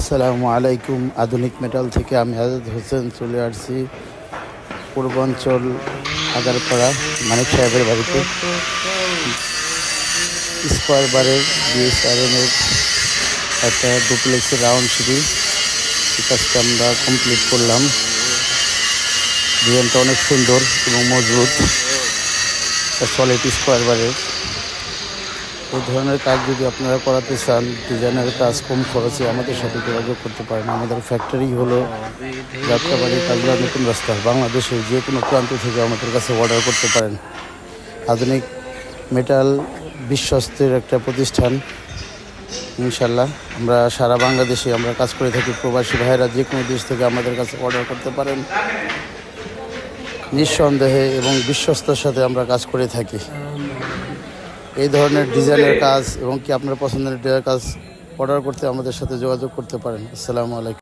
আসসালামু আলাইকুম। আধুনিক মেটাল থেকে আমি আজাদ হোসেন চলে আসছি পূর্বাঞ্চল আগারপাড়া মানিক সাহেবের বাড়িতে। স্কোয়ার বারের বিএসআরএমের একটা ডুপ্লেক্সের রাউন্ড সিঁড়ি এই কাজটা আমরা কমপ্লিট করলাম। ডিজাইনটা অনেক সুন্দর এবং মজবুত। সলিড স্কোয়ার বারের এই ধরনের কাজ যদি আপনারা করাতে চান ডিজাইনের কাজ কম খরচে আমাদের সাথে যোগাযোগ করতে পারেন। আমাদের ফ্যাক্টরি হলো যাত্রাবাড়ি কাজলা নতুন রাস্তা। বাংলাদেশের যে কোনো প্রান্ত থেকে আমাদের কাছে অর্ডার করতে পারেন। আধুনিক মেটাল বিশ্বস্তের একটা প্রতিষ্ঠান ইনশাল্লাহ আমরা সারা বাংলাদেশে আমরা কাজ করে থাকি। প্রবাসী ভাইয়েরা যে কোনো দেশ থেকে আমাদের কাছে অর্ডার করতে পারেন। নিঃসন্দেহে এবং বিশ্বস্তের সাথে আমরা কাজ করে থাকি। এই ধরনের ডিজাইনের কাজ এবং কি আপনার পছন্দের ডিজাইনের কাজ অর্ডার করতে আমাদের সাথে যোগাযোগ করতে পারেন। আসসালামু আলাইকুম।